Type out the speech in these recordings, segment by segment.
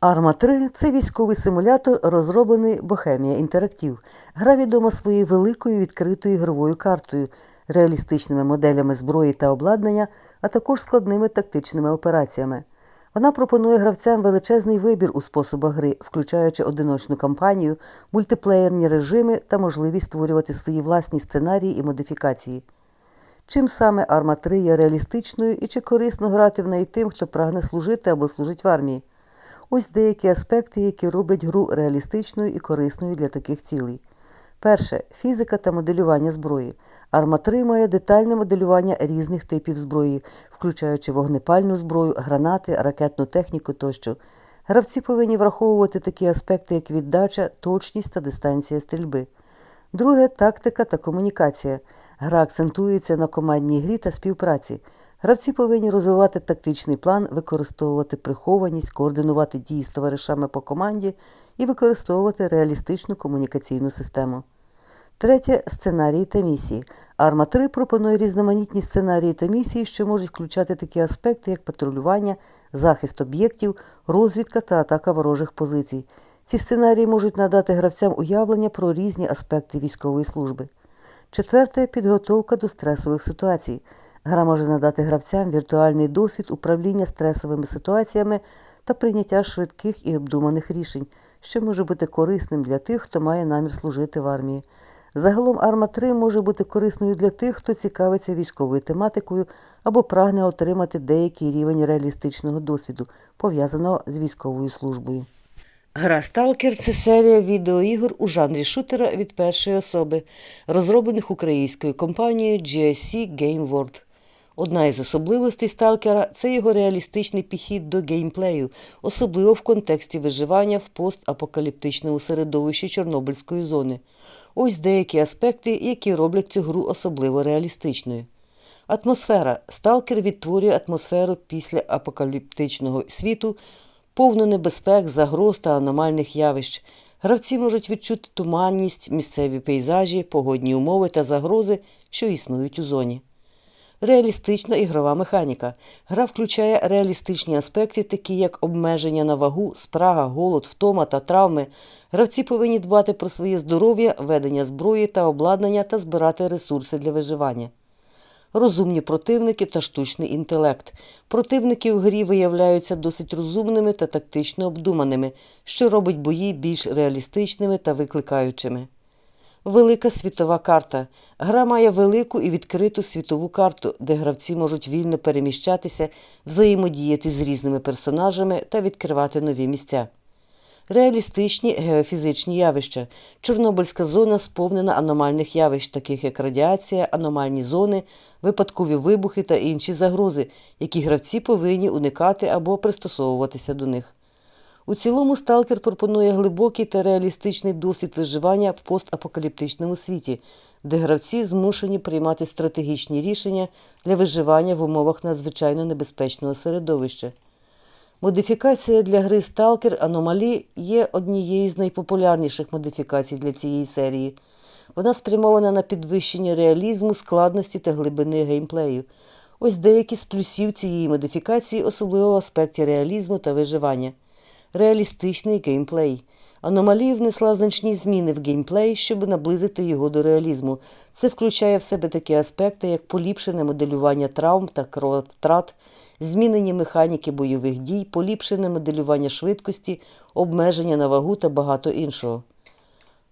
Арма 3 це військовий симулятор, розроблений Bohemia Interactive. Гра відома своєю великою відкритою ігровою картою, реалістичними моделями зброї та обладнання, а також складними тактичними операціями. Вона пропонує гравцям величезний вибір у способах гри, включаючи одиночну кампанію, мультиплеєрні режими та можливість створювати свої власні сценарії і модифікації. Чим саме Арма 3 є реалістичною і чи корисно грати в неї тим, хто прагне служити або служить в армії? Ось деякі аспекти, які роблять гру реалістичною і корисною для таких цілей. Перше фізика та моделювання зброї. Арма 3 має детальне моделювання різних типів зброї, включаючи вогнепальну зброю, гранати, ракетну техніку тощо. Гравці повинні враховувати такі аспекти, як віддача, точність та дистанція стрільби. Друге тактика та комунікація. Гра акцентується на командній грі та співпраці. Гравці повинні розвивати тактичний план, використовувати прихованість, координувати дії з товаришами по команді і використовувати реалістичну комунікаційну систему. Третє сценарії та місії. Арма 3 пропонує різноманітні сценарії та місії, що можуть включати такі аспекти, як патрулювання, захист об'єктів, розвідка та атака ворожих позицій. Ці сценарії можуть надати гравцям уявлення про різні аспекти військової служби. Четверте підготовка до стресових ситуацій. Гра може надати гравцям віртуальний досвід управління стресовими ситуаціями та прийняття швидких і обдуманих рішень, що може бути корисним для тих, хто має намір служити в армії. Загалом Арма 3 може бути корисною для тих, хто цікавиться військовою тематикою або прагне отримати деякий рівень реалістичного досвіду, пов'язаного з військовою службою. Гра Сталкер це серія відеоігор у жанрі шутера від першої особи, розроблених українською компанією GSC Game World. Одна із особливостей сталкера це його реалістичний підхід до геймплею, особливо в контексті виживання в постапокаліптичному середовищі Чорнобильської зони. Ось деякі аспекти, які роблять цю гру особливо реалістичною. Атмосфера. Сталкер відтворює атмосферу після апокаліптичного світу, повну небезпек, загроз та аномальних явищ. Гравці можуть відчути туманність, місцеві пейзажі, погодні умови та загрози, що існують у зоні. Реалістична ігрова механіка. Гра включає реалістичні аспекти, такі як обмеження на вагу, спрага, голод, втома та травми. Гравці повинні дбати про своє здоров'я, ведення зброї та обладнання та збирати ресурси для виживання. Розумні противники та штучний інтелект. Противники в грі виявляються досить розумними та тактично обдуманими, що робить бої більш реалістичними та викликаючими. Велика світова карта. Гра має велику і відкриту світову карту, де гравці можуть вільно переміщатися, взаємодіяти з різними персонажами та відкривати нові місця. Реалістичні геофізичні явища. Чорнобильська зона сповнена аномальних явищ, таких як радіація, аномальні зони, випадкові вибухи та інші загрози, які гравці повинні уникати або пристосовуватися до них. У цілому сталкер пропонує глибокий та реалістичний досвід виживання в постапокаліптичному світі, де гравці змушені приймати стратегічні рішення для виживання в умовах надзвичайно небезпечного середовища. Модифікація для гри Сталкер Аномалі є однією з найпопулярніших модифікацій для цієї серії. Вона спрямована на підвищення реалізму, складності та глибини геймплею. Ось деякі з плюсів цієї модифікації, особливо в аспекті реалізму та виживання. Реалістичний геймплей. Аномалія внесла значні зміни в геймплей, щоб наблизити його до реалізму. Це включає в себе такі аспекти, як поліпшене моделювання травм та крововтрат, змінені механіки бойових дій, поліпшене моделювання швидкості, обмеження на вагу та багато іншого.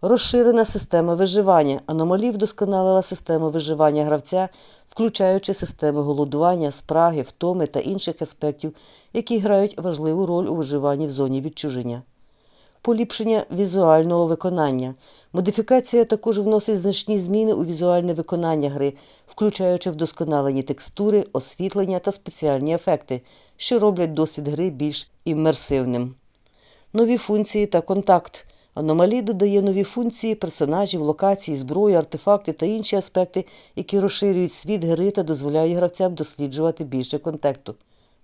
Розширена система виживання. Аномалі вдосконалила систему виживання гравця, включаючи системи голодування, спраги, втоми та інших аспектів, які грають важливу роль у виживанні в зоні відчуження. Поліпшення візуального виконання. Модифікація також вносить значні зміни у візуальне виконання гри, включаючи вдосконалені текстури, освітлення та спеціальні ефекти, що роблять досвід гри більш іммерсивним. Нові функції та контакт. Аномалій додає нові функції, персонажів, локації, зброї, артефакти та інші аспекти, які розширюють світ гри та дозволяють гравцям досліджувати більше контенту.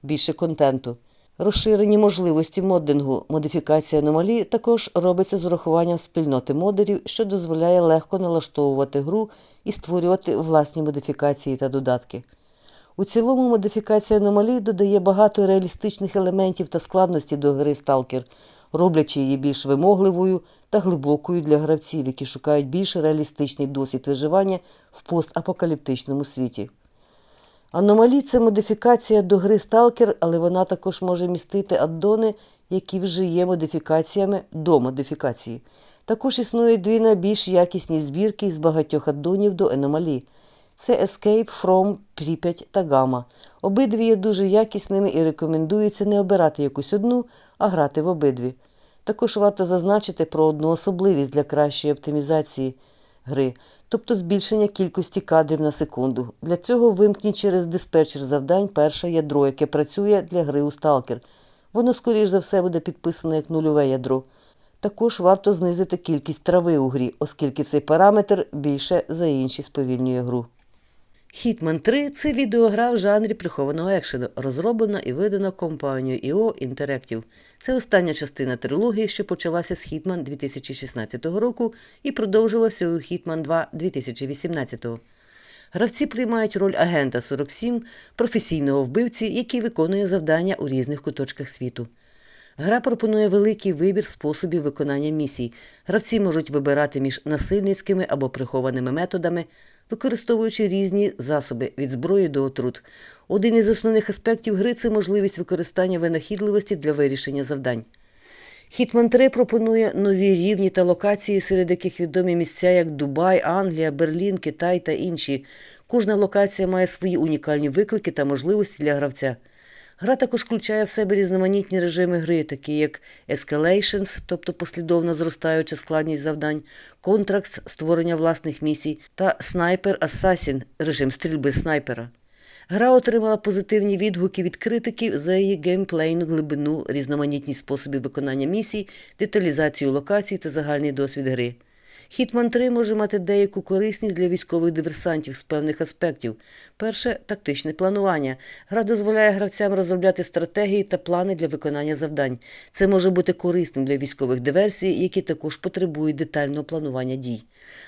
Більше контенту. Розширені можливості моддингу. Модифікація аномалії також робиться з урахуванням спільноти модерів, що дозволяє легко налаштовувати гру і створювати власні модифікації та додатки. У цілому модифікація аномалій додає багато реалістичних елементів та складності до гри Сталкер, роблячи її більш вимогливою та глибокою для гравців, які шукають більш реалістичний досвід виживання в постапокаліптичному світі. Аномалі це модифікація до гри Сталкер, але вона також може містити аддони, які вже є модифікаціями до модифікації. Також існують дві найбільш якісні збірки з багатьох аддонів до аномалі. Це Escape from Pripyat та Gamma. Обидві є дуже якісними і рекомендується не обирати якусь одну, а грати в обидві. Також варто зазначити про одну особливість для кращої оптимізації гри, тобто збільшення кількості кадрів на секунду. Для цього вимкніть через диспетчер завдань перше ядро, яке працює для гри у сталкер. Воно, скоріш за все, буде підписане як нульове ядро. Також варто знизити кількість трави у грі, оскільки цей параметр більше за інші сповільнює гру. Hitman 3 це відеогра в жанрі прихованого екшену, розроблена і видана компанією IO Interactive. Це остання частина трилогії, що почалася з Hitman 2016 року і продовжилася у Hitman 2 2018. Гравці приймають роль агента 47, професійного вбивці, який виконує завдання у різних куточках світу. Гра пропонує великий вибір способів виконання місій. Гравці можуть вибирати між насильницькими або прихованими методами, використовуючи різні засоби від зброї до отрут. Один із основних аспектів гри це можливість використання винахідливості для вирішення завдань. Hitman 3 пропонує нові рівні та локації, серед яких відомі місця як Дубай, Англія, Берлін, Китай та інші. Кожна локація має свої унікальні виклики та можливості для гравця. Гра також включає в себе різноманітні режими гри, такі як Escalations, тобто послідовно зростаюча складність завдань, Contracts – створення власних місій та Sniper Assassin – режим стрільби снайпера. Гра отримала позитивні відгуки від критиків за її геймплейну глибину, різноманітність способів виконання місій, деталізацію локацій та загальний досвід гри. Hitman 3 може мати деяку корисність для військових диверсантів з певних аспектів. Перше тактичне планування. Гра дозволяє гравцям розробляти стратегії та плани для виконання завдань. Це може бути корисним для військових диверсій, які також потребують детального планування дій.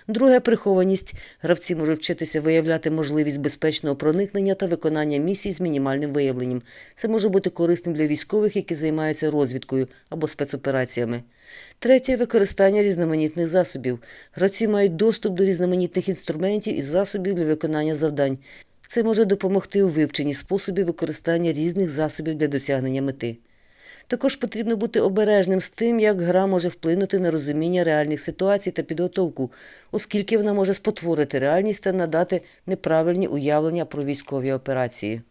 Друге прихованість. Гравці можуть вчитися виявляти можливість безпечного проникнення та виконання місій з мінімальним виявленням. Це може бути корисним для військових, які займаються розвідкою або спецопераціями. Третє використання різноманітних засобів. Гравці мають доступ до різноманітних інструментів і засобів для виконання завдань. Це може допомогти у вивченні способів використання різних засобів для досягнення мети. Також потрібно бути обережним з тим, як гра може вплинути на розуміння реальних ситуацій та підготовку, оскільки вона може спотворити реальність та надати неправильні уявлення про військові операції.